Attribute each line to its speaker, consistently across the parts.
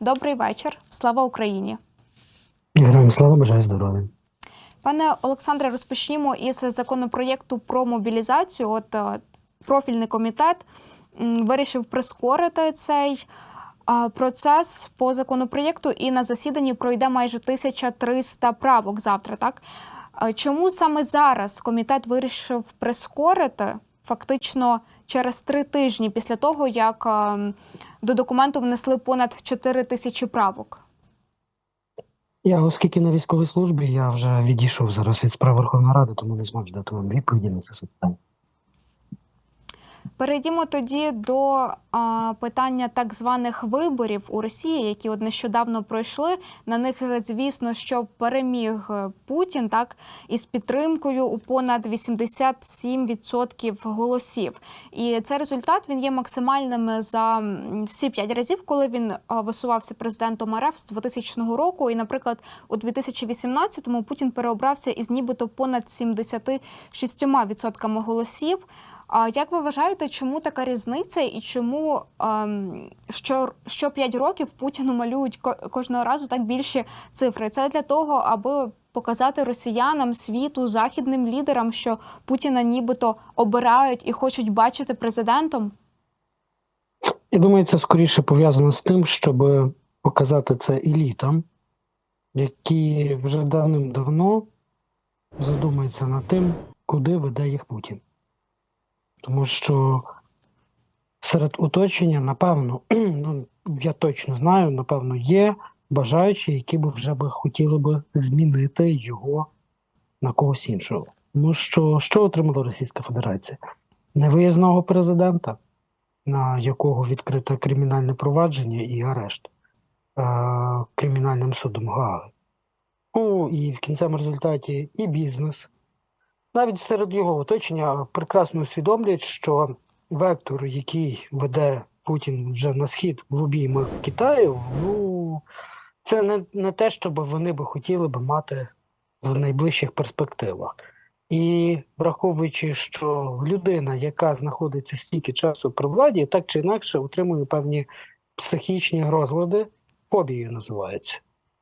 Speaker 1: Добрий вечір. Слава Україні.
Speaker 2: Героям слава бажаю здоров'я.
Speaker 1: Пане Олександре, розпочнімо із законопроєкту про мобілізацію. От е, профільний комітет вирішив прискорити цей процес по законопроєкту, і на засіданні пройде майже 1300 правок завтра. Так Е, чому саме зараз комітет вирішив прискорити фактично через три тижні після того, як е, до документу внесли понад 4 тисячі правок?
Speaker 2: Я, оскільки на військовій службі, я вже відійшов зараз від справ Верховної Ради, тому не зможу дати вам відповіді на це запитання.
Speaker 1: Перейдімо тоді до а, питання так званих виборів у Росії, які от нещодавно пройшли. На них, е, звісно, що переміг е, Путін, так із підтримкою у понад 87% голосів. І цей результат він є максимальним за всі п'ять разів, коли він висувався президентом РФ з 2000 року. І, наприклад, у 2018-му Путін переобрався із нібито понад 76% голосів. А як ви вважаєте, чому така різниця, і чому ем, що, що 5 років Путіну малюють ко- кожного разу так більші цифри? Це для того, аби показати росіянам, світу, західним лідерам, що Путіна нібито обирають і хочуть бачити президентом?
Speaker 2: Я думаю, це скоріше пов'язано з тим, щоб показати це елітам, які вже давним-давно задумаються над тим, куди веде їх Путін. Тому що серед оточення, напевно, ну я точно знаю, напевно, є бажаючі, які б вже би хотіли би змінити його на когось іншого. Тому що що отримала Російська Федерація? Невиїзного президента, на якого відкрите кримінальне провадження і арешт е, кримінальним судом Гааги. Ну і в кінцевому результаті і бізнес. Навіть серед його оточення прекрасно усвідомлюють, що вектор, який веде Путін вже на схід в обійми Китаю, ну це не, не те, щоб вони би хотіли би мати в найближчих перспективах. І враховуючи, що людина, яка знаходиться стільки часу при владі, так чи інакше отримує певні психічні розлади, фобією називаються.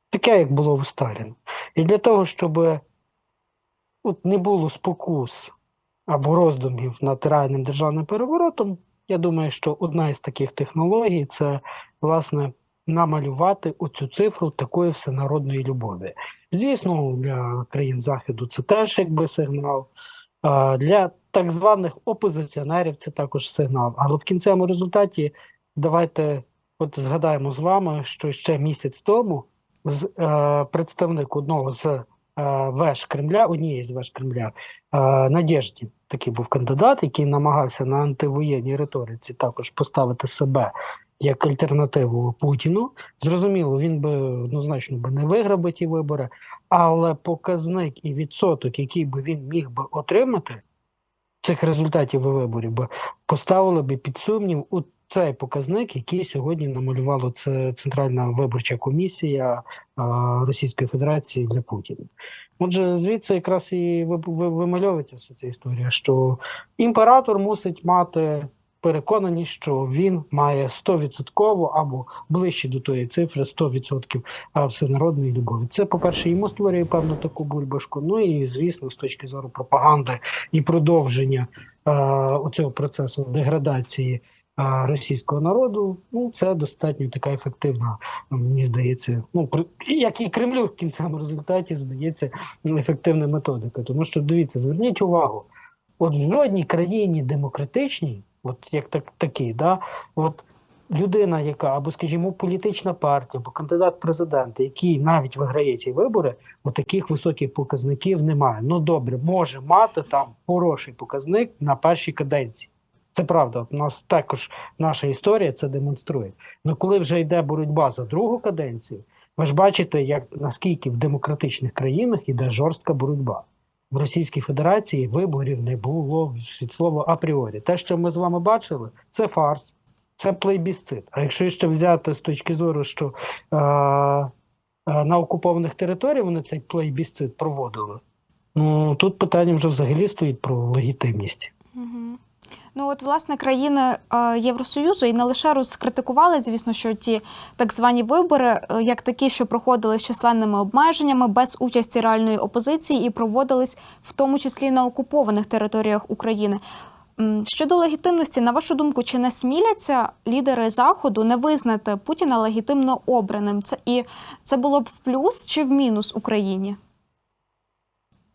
Speaker 2: Таке, як було у Сталіна. І для того, щоб от не було спокус або роздумів над реальним державним переворотом, я думаю, що одна із таких технологій це власне намалювати оцю цифру такої всенародної любові. Звісно, для країн Заходу це теж якби сигнал. Для так званих опозиціонерів це також сигнал. Але в кінцевому результаті давайте от згадаємо з вами, що ще місяць тому з, е, представник одного з веж Кремля, однієї з веж Кремля, е, Надєжді, такий був кандидат, який намагався на антивоєнній риториці також поставити себе як альтернативу Путіну. Зрозуміло, він би однозначно би не виграв би ті вибори, але показник і відсоток, який би він міг би отримати цих результатів виборів, поставили би під сумнів у цей показник, який сьогодні намалювала це Центральна виборча комісія Російської Федерації для Путіна. Отже, звідси якраз і ви- ви- вимальовується вся ця історія, що імператор мусить мати переконаність, що він має 100% або ближче до тої цифри 100% всенародної любові. Це, по-перше, йому створює певну таку бульбашку. Ну і звісно, з точки зору пропаганди і продовження е, оцього процесу деградації е, російського народу, ну це достатньо така ефективна, мені здається, ну як і Кремлю в кінцевому результаті здається ефективна методика. Тому що дивіться, зверніть увагу, от в жодній країні демократичній, от як так такий, да, от людина, яка або, скажімо, політична партія, або кандидат в президенти, який навіть виграє ці вибори, от таких високих показників немає. Ну добре, може мати там хороший показник на першій каденції. Це правда, у нас також наша історія це демонструє. Ну коли вже йде боротьба за другу каденцію, ви ж бачите, як наскільки в демократичних країнах іде жорстка боротьба. В Російській Федерації виборів не було від слова апріорі. Те, що ми з вами бачили, це фарс, це плейбісцит. А якщо ще взяти з точки зору, що е, е, на окупованих територіях вони цей плейбісцит проводили, ну тут питання вже взагалі стоїть про легітимність.
Speaker 1: Ну от власне країни е, Євросоюзу і не лише розкритикували, звісно, що ті так звані вибори, е, як такі, що проходили з численними обмеженнями, без участі реальної опозиції, і проводились в тому числі на окупованих територіях України. Щодо легітимності, на вашу думку, чи не сміляться лідери заходу не визнати Путіна легітимно обраним? Це і це було б в плюс чи в мінус Україні?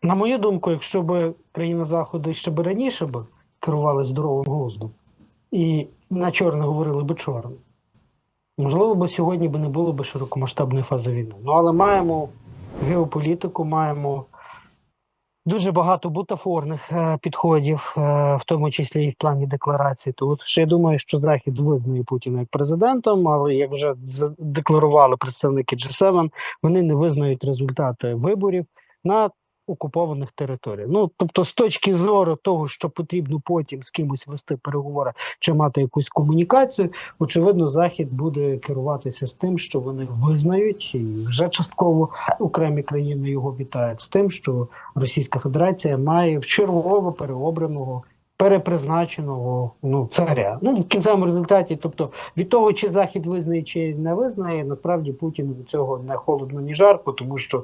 Speaker 2: На мою думку, якщо б країна Заходу ще б раніше б керували здоровим глуздом і на чорне говорили б чорне, можливо, б сьогодні б не було б широкомасштабної фази війни. Ну але маємо геополітику, маємо дуже багато бутафорних е, підходів, е, в тому числі і в плані декларації. Тут ще я думаю, що Захід визнає Путіна як президентом, але як вже декларували представники G7, вони не визнають результати виборів на окупованих територій. Ну тобто, з точки зору того, що потрібно потім з кимось вести переговори чи мати якусь комунікацію, очевидно, захід буде керуватися з тим, що вони визнають, і вже частково окремі країни його вітають з тим, що Російська Федерація має в чергово переобраного. Перепризначеного ну царя. Ну в кінцевому результаті, тобто від того, чи захід визнає, чи не визнає, насправді Путін від цього не холодно, ні жарко, тому що е,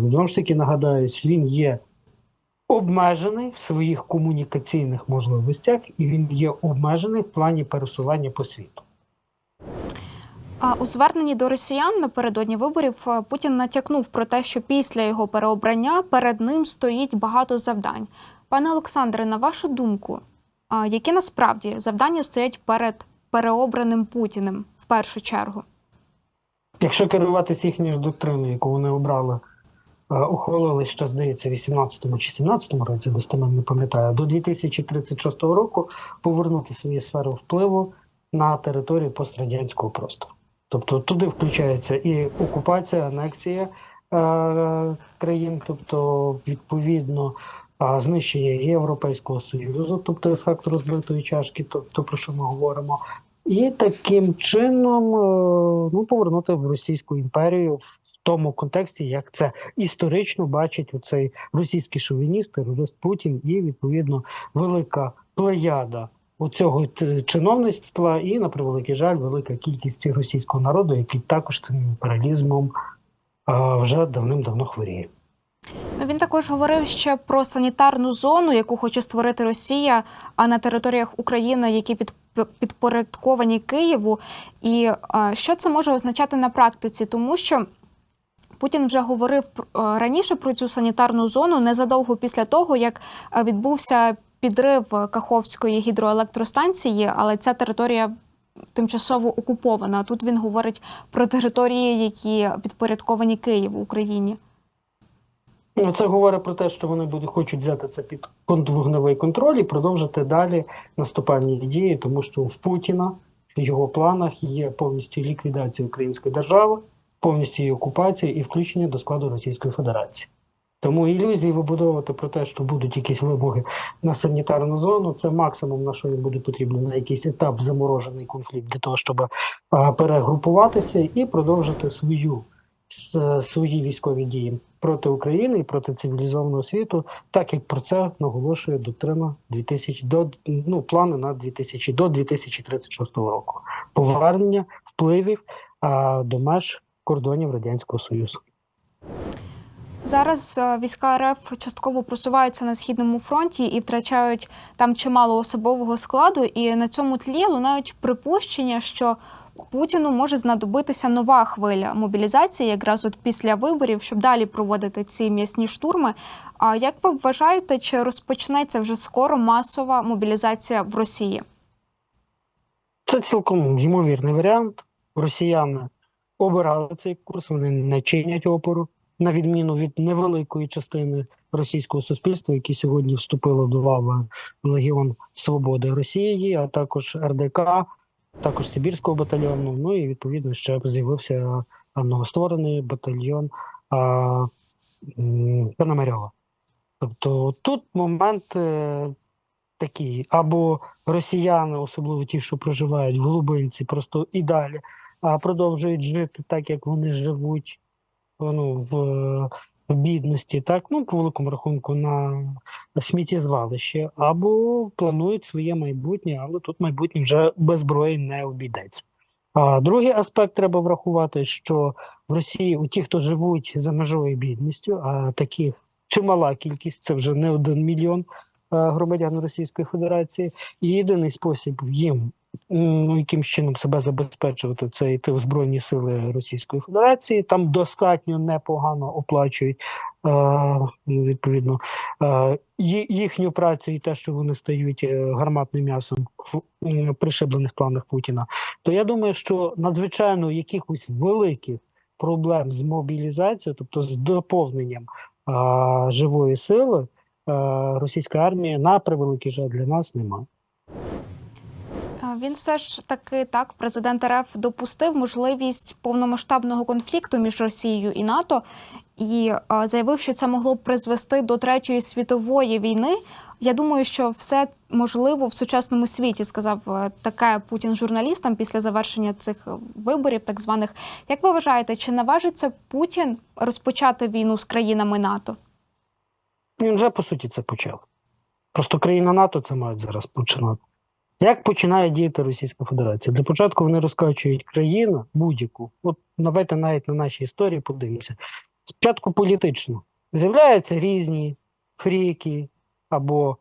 Speaker 2: знову ж таки нагадаюсь, він є обмежений в своїх комунікаційних можливостях, і він є обмежений в плані пересування по світу.
Speaker 1: А у зверненні до росіян напередодні виборів е, Путін натякнув про те, що після його переобрання перед ним стоїть багато завдань. Пане Олександре, на вашу думку, які насправді завдання стоять перед переобраним Путіним в першу чергу?
Speaker 2: Якщо керуватися їхньою доктриною, яку вони обрали, ухвалили ще, здається, в 18 чи 17 році, достеменно не пам'ятаю, до 2036 року повернути свої сфери впливу на територію пострадянського простору. Тобто туди включається і окупація, анексія е, країн, тобто відповідно знищення Європейського союзу, тобто ефект розбитої чашки, тобто про що ми говоримо, і таким чином е, ну, повернути в Російську імперію в тому контексті, як це історично бачить оцей російський шовініст, терорист Путін, і відповідно велика плеяда оцього т- чиновництва, і на превеликий жаль, велика кількість російського народу, який також цим імперіалізмом е, вже давним-давно хворіє.
Speaker 1: Ну, він також говорив ще про санітарну зону, яку хоче створити Росія, а на територіях України, які під, підпорядковані Києву. І а, що це може означати на практиці? Тому що Путін вже говорив е, раніше про цю санітарну зону незадовго після того, як е, відбувся підрив Каховської гідроелектростанції, але ця територія тимчасово окупована. Тут він говорить про території, які підпорядковані Києву Україні.
Speaker 2: Ну, це говорить про те, що вони будуть хочуть взяти це під вогневий контроль і продовжити далі наступальні дії, тому що в Путіна в його планах є повністю ліквідація української держави, повністю її окупація і включення до складу Російської Федерації. Тому ілюзії вибудовувати про те, що будуть якісь вимоги на санітарну зону, це максимум на що їм буде потрібно на якийсь етап заморожений конфлікт для того, щоб перегрупуватися і продовжити свою свої військові дії проти України і проти цивілізованого світу, так як про це наголошує доктрина 2000 до ну плани на 2000 до 2036 року. Повернення впливів а, до меж кордонів радянського союзу.
Speaker 1: Зараз е, війська РФ частково просуваються на східному фронті і втрачають там чимало особового складу. І на цьому тлі лунають припущення, що Путіну може знадобитися нова хвиля мобілізації, якраз от після виборів, щоб далі проводити ці м'ясні штурми. А як ви вважаєте, чи розпочнеться вже скоро масова мобілізація в Росії?
Speaker 2: Це цілком ймовірний варіант. Росіяни обирали цей курс, вони не чинять опору, на відміну від невеликої частини російського суспільства, які сьогодні вступило до лави Легіон Свободи Росії, а також РДК, також Сибірського батальйону. Ну і відповідно ще з'явився новостворений батальйон Пономарьова. Тобто тут момент е, такий, або росіяни, особливо ті, що проживають в глибинці, просто і далі, а продовжують жити так, як вони живуть ну, в бідності, так, ну, по великому рахунку, на сміттєзвалище, або планують своє майбутнє, але тут майбутнє вже без зброї не обійдеться. А другий аспект треба врахувати, що в Росії у ті, хто живуть за межою бідністю, а таких чимала кількість, це вже не один мільйон е, громадян Російської Федерації, і єдиний спосіб їм ну, якимсь чином себе забезпечувати це йти в Збройні Сили Російської Федерації. Там достатньо непогано оплачують е, ну, відповідно е, їхню працю і те, що вони стають е, гарматним м'ясом в пришиблених планах Путіна. То я думаю, що надзвичайно якихось великих проблем з мобілізацією, тобто з доповненням живої сили, російська армія на превеликий жаль для нас немає.
Speaker 1: Е, Він все ж таки так, президент РФ допустив можливість повномасштабного конфлікту між Росією і НАТО і е, заявив, що це могло б призвести до третьої світової війни. Я думаю, що все можливо в сучасному світі, сказав е, таке Путін журналістам після завершення цих виборів, так званих. Як ви вважаєте, чи наважиться Путін розпочати війну з країнами НАТО?
Speaker 2: Він вже по суті це почав. Просто країна НАТО це мають зараз починати. Як починає діяти Російська Федерація? Для початку вони розкачують країну будь-яку. От давайте навіть на нашій історії подивимося. Спочатку політично. З'являються різні фріки або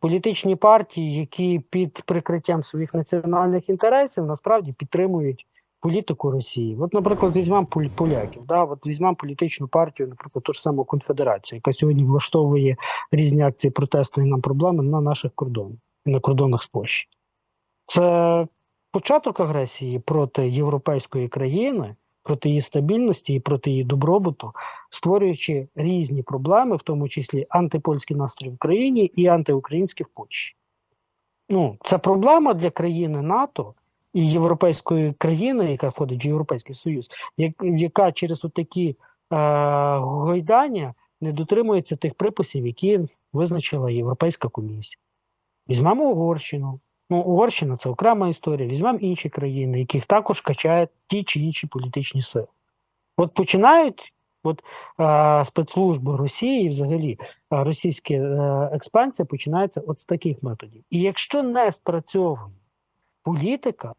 Speaker 2: політичні партії, які під прикриттям своїх національних інтересів насправді підтримують політику Росії. От, наприклад, візьмемо поляків, да? От візьмемо політичну партію, наприклад, ту ж саму конфедерацію, яка сьогодні влаштовує різні акції протесту і нам проблеми на наших кордонах на кордонах з Польщі. Це початок агресії проти європейської країни, проти її стабільності і проти її добробуту, створюючи різні проблеми, в тому числі антипольські настрої в країні і антиукраїнські в Польщі. Ну, це проблема для країни НАТО і європейської країни, яка входить в Європейський Союз, яка через такі е, гойдання не дотримується тих приписів, які визначила Європейська комісія. Візьмемо Угорщину. Ну, Угорщина це окрема історія. Візьмемо інші країни, яких також качають ті чи інші політичні сили. От починають от, е, спецслужби Росії, і взагалі е, російська е, експансія починається от з таких методів. І якщо не спрацьовує політика,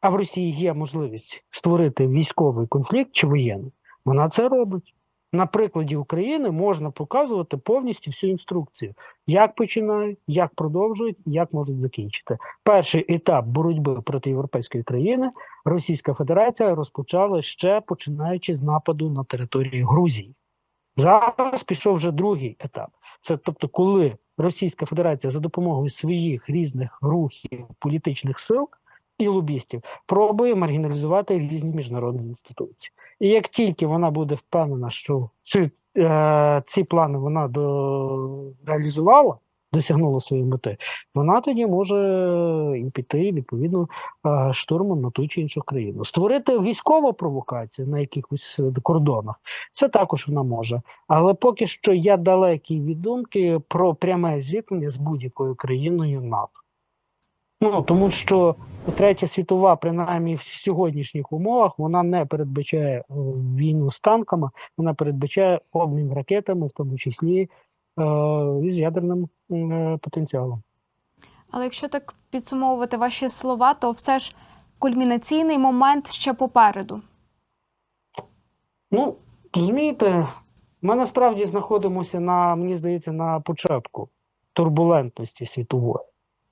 Speaker 2: а в Росії є можливість створити військовий конфлікт чи воєнний, вона це робить. На прикладі України можна показувати повністю всю інструкцію, як починають, як продовжують, як можуть закінчити. Перший етап боротьби проти європейської країни Російська Федерація розпочала ще починаючи з нападу на територію Грузії. Зараз пішов вже другий етап. Це тобто, коли Російська Федерація за допомогою своїх різних рухів, політичних сил і лобістів пробує маргіналізувати різні міжнародні інституції. І як тільки вона буде впевнена, що ці, е, ці плани вона до, реалізувала, досягнула своєї мети, вона тоді може і піти відповідно е, штурмом на ту чи іншу країну. Створити військову провокацію на якихось е, кордонах, це також вона може. Але поки що я далекий від думки про пряме зіткнення з будь-якою країною НАТО. Ну тому що третя світова, принаймні в сьогоднішніх умовах, вона не передбачає е, війну з танками, вона передбачає обмін ракетами, в тому числі е, з ядерним е, потенціалом.
Speaker 1: Але якщо так підсумовувати ваші слова, то все ж кульмінаційний момент ще попереду.
Speaker 2: Ну, розумієте, ми насправді знаходимося на, мені здається, на початку турбулентності світової.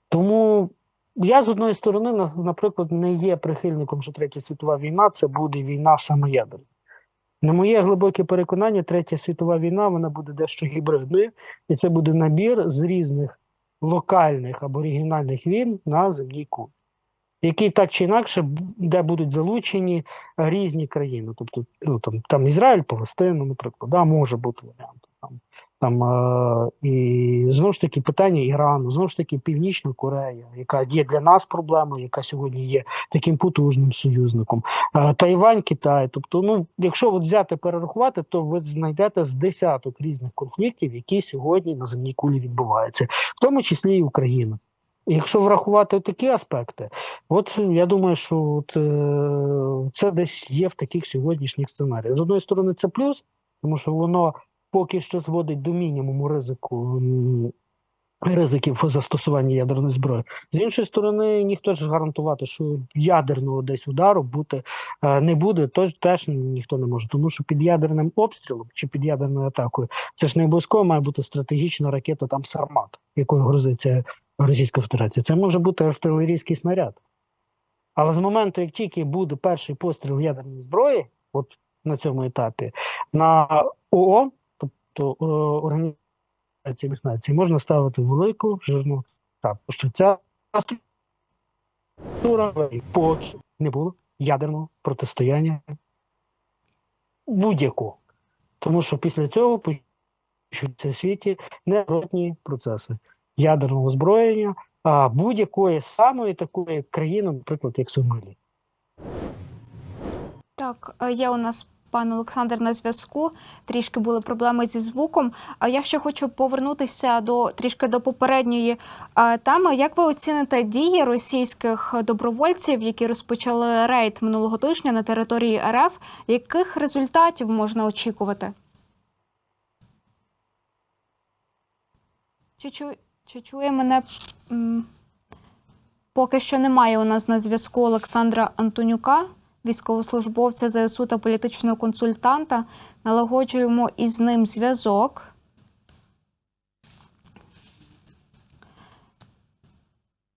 Speaker 2: Тому я з одної сторони, наприклад, не є прихильником, що Третя світова війна це буде війна самоядерна. На моє глибоке переконання, Третя світова війна вона буде дещо гібридною, і це буде набір з різних локальних або регіональних війн на земній кулі, які так чи інакше, де будуть залучені різні країни. Тобто, ну там, там Ізраїль, Палестина, наприклад, да, може бути варіант. Там, там е, і знову ж таки питання Ірану, знову ж таки Північна Корея, яка є для нас проблемою, яка сьогодні є таким потужним союзником. Е, Тайвань, Китай. Тобто, ну, якщо от взяти перерахувати, то ви знайдете з десяток різних конфліктів, які сьогодні на земній кулі відбуваються, в тому числі і Україна. Якщо врахувати такі аспекти, от я думаю, що от, е, це десь є в таких сьогоднішніх сценаріях. З одної сторони, це плюс, тому що воно поки що зводить до мінімуму ризику ризиків застосування ядерної зброї. З іншої сторони, ніхто ж гарантувати, що ядерного десь удару бути е, не буде, тож теж ніхто не може, тому що під ядерним обстрілом чи під ядерною атакою це ж не обов'язково має бути стратегічна ракета там Сармат, якою грозиться Російська Федерація. Це може бути артилерійський снаряд. Але з моменту, як тільки буде перший постріл ядерної зброї, от на цьому етапі, на ООН, тобто е, Організації Націй, можна ставити велику жирну крапку, що ця структура поки не було ядерного протистояння будь-якого. Тому що після цього почуться в світі неротні процеси ядерного озброєння а, будь-якої самої такої країни, наприклад, як Сомалі.
Speaker 1: Так, е, є у нас пан Олександр на зв'язку. Трішки були проблеми зі звуком. А я ще хочу повернутися до трішки до попередньої теми. Як ви оціните дії російських добровольців, які розпочали рейд минулого тижня на території РФ? Яких результатів можна очікувати? Чи, чу... Чи чує мене? Поки що немає у нас на зв'язку Олександра Антонюка, військовослужбовця ЗСУ та політичного консультанта. Налагоджуємо із ним зв'язок.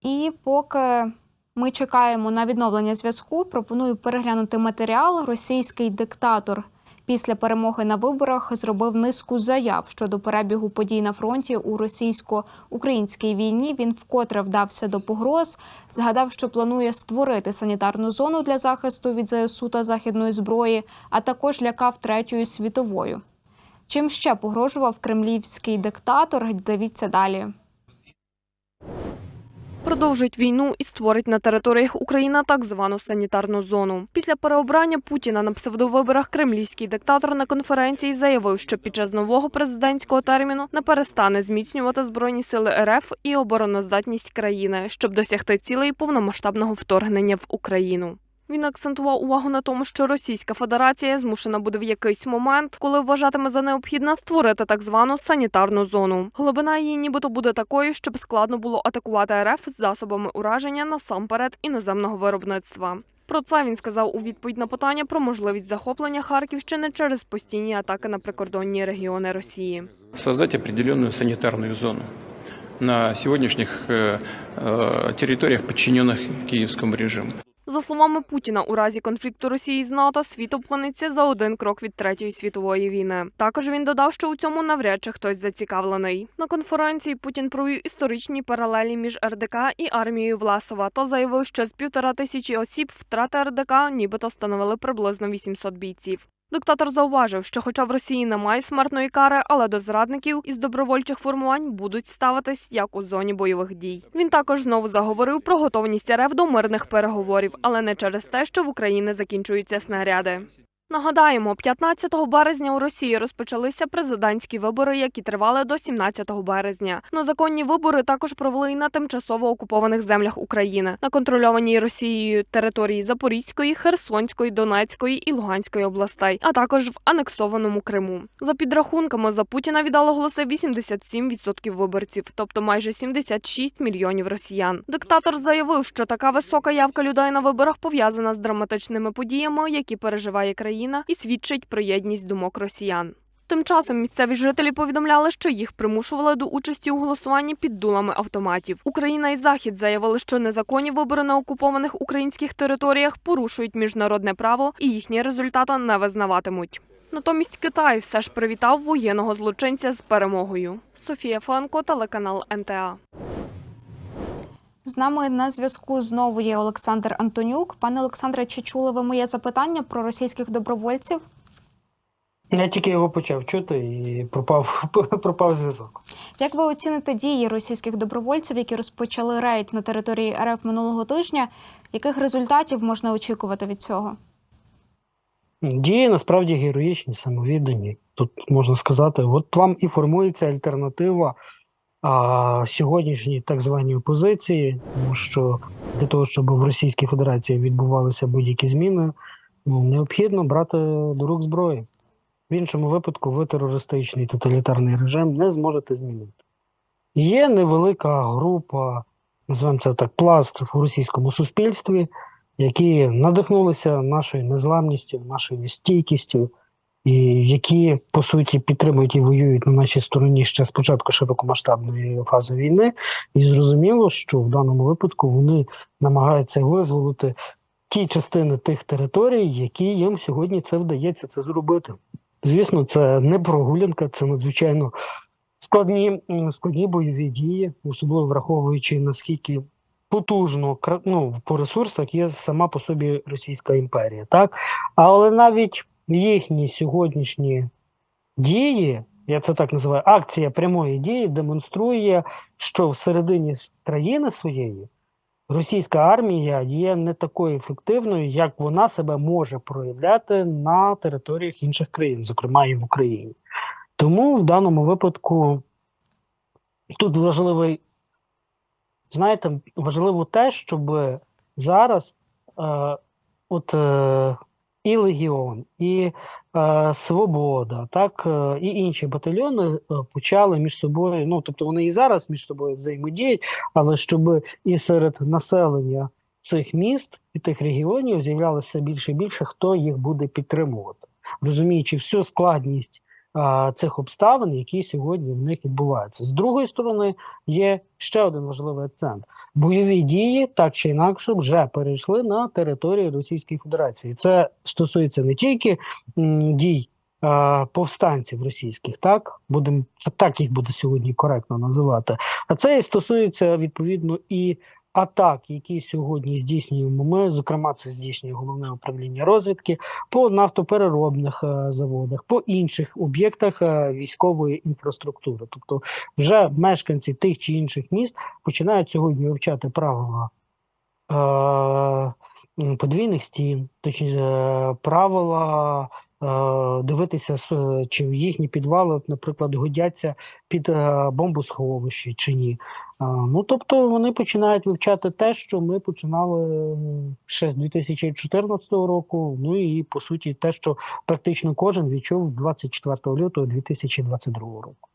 Speaker 1: І поки ми чекаємо на відновлення зв'язку, пропоную переглянути матеріал. Російський диктатор після перемоги на виборах зробив низку заяв щодо перебігу подій на фронті у російсько-українській війні. Він вкотре вдався до погроз, згадав, що планує створити санітарну зону для захисту від ЗСУ та західної зброї, а також лякав третьою світовою. Чим ще погрожував кремлівський диктатор? Дивіться далі.
Speaker 3: Продовжить війну і створить на територіях України так звану санітарну зону. Після переобрання Путіна на псевдовиборах кремлівський диктатор на конференції заявив, що під час нового президентського терміну не перестане зміцнювати збройні сили РФ і обороноздатність країни, щоб досягти цілей повномасштабного вторгнення в Україну. Він акцентував увагу на тому, що Російська Федерація змушена буде в якийсь момент, коли вважатиме за необхідне створити так звану санітарну зону. Глибина її нібито буде такою, щоб складно було атакувати РФ з засобами ураження насамперед іноземного виробництва. Про це він сказав у відповідь на питання про можливість захоплення Харківщини через постійні атаки на прикордонні регіони Росії.
Speaker 4: создать определенную санитарную зону на сегодняшних э, э, территориях, подчиненных киевскому режиму.
Speaker 3: За словами Путіна, у разі конфлікту Росії з НАТО світ опиниться за один крок від третьої світової війни. Також він додав, що у цьому навряд чи хтось зацікавлений. На конференції Путін провів історичні паралелі між РДК і армією Власова та заявив, що з півтора тисячі осіб втрати РДК нібито становили приблизно 800 бійців. Диктатор зауважив, що хоча в Росії немає смертної кари, але до зрадників із добровольчих формувань будуть ставитись як у зоні бойових дій. Він також знову заговорив про готовність РФ до мирних переговорів, але не через те, що в Україні закінчуються снаряди. Нагадаємо, 15 березня у Росії розпочалися президентські вибори, які тривали до 17 березня. Незаконні вибори також провели і на тимчасово окупованих землях України, на контрольованій Росією території Запорізької, Херсонської, Донецької і Луганської областей, а також в анексованому Криму. За підрахунками за Путіна віддало голоси 87% виборців, тобто майже 76 мільйонів росіян. Диктатор заявив, що така висока явка людей на виборах пов'язана з драматичними подіями, які переживає країна, і свідчить про єдність думок росіян. Тим часом місцеві жителі повідомляли, що їх примушували до участі у голосуванні під дулами автоматів. Україна і Захід заявили, що незаконні вибори на окупованих українських територіях порушують міжнародне право і їхні результати не визнаватимуть. Натомість Китай все ж привітав воєнного злочинця з перемогою. Софія Франко, телеканал НТА.
Speaker 1: З нами на зв'язку знову є Олександр Антонюк. Пане Олександре, чи чули ви моє запитання про російських добровольців?
Speaker 2: Я тільки його почав чути і пропав, пропав зв'язок.
Speaker 1: Як ви оціните дії російських добровольців, які розпочали рейд на території РФ минулого тижня? Яких результатів можна очікувати від цього?
Speaker 2: Дії насправді героїчні, самовіддані. Тут можна сказати, от вам і формується альтернатива а, сьогоднішній так званій опозиції, тому що для того, щоб в Російській Федерації відбувалися будь-які зміни, ну, необхідно брати до рук зброї. В іншому випадку ви терористичний тоталітарний режим не зможете змінити. Є невелика група, називаємо це так, пласт в російському суспільстві, які надихнулися нашою незламністю, нашою стійкістю, і які по суті підтримують і воюють на нашій стороні ще з початку широкомасштабної фази війни. І зрозуміло, що в даному випадку вони намагаються визволити ті частини тих територій, які їм сьогодні це вдається це зробити. Звісно, це не прогулянка, це надзвичайно складні, складні бойові дії, особливо враховуючи наскільки потужно ну, по ресурсах є сама по собі Російська імперія, так? Але навіть їхні сьогоднішні дії, я це так називаю, акція прямої дії демонструє, що всередині країни своєї російська армія є не такою ефективною, як вона себе може проявляти на територіях інших країн, зокрема і в Україні. Тому в даному випадку тут важливий, знаєте, важливо те, щоб зараз е, от е, і Легіон, і е, Свобода, так, е, і інші батальйони е, почали між собою, ну тобто вони і зараз між собою взаємодіють, але щоб і серед населення цих міст і тих регіонів з'являлося більше і більше, хто їх буде підтримувати, розуміючи всю складність цих обставин, які сьогодні в них відбуваються. З другої сторони, є ще один важливий акцент: бойові дії так чи інакше вже перейшли на територію Російської Федерації. Це стосується не тільки дій. Повстанців російських, так будемо так їх буде сьогодні коректно називати. А це і стосується відповідно і атак, які сьогодні здійснюємо ми. Зокрема, це здійснює головне управління розвідки по нафтопереробних е, заводах, по інших об'єктах е, військової інфраструктури. Тобто, вже мешканці тих чи інших міст починають сьогодні вивчати правила. е, Подвійних стін, точніше, правила дивитися, чи їхні підвали, наприклад, годяться під е, бомбосховище чи ні. Ну, тобто вони починають вивчати те, що ми починали е, ще з 2014 року. Ну і по суті, те, що практично кожен відчув 24 лютого 2022 року.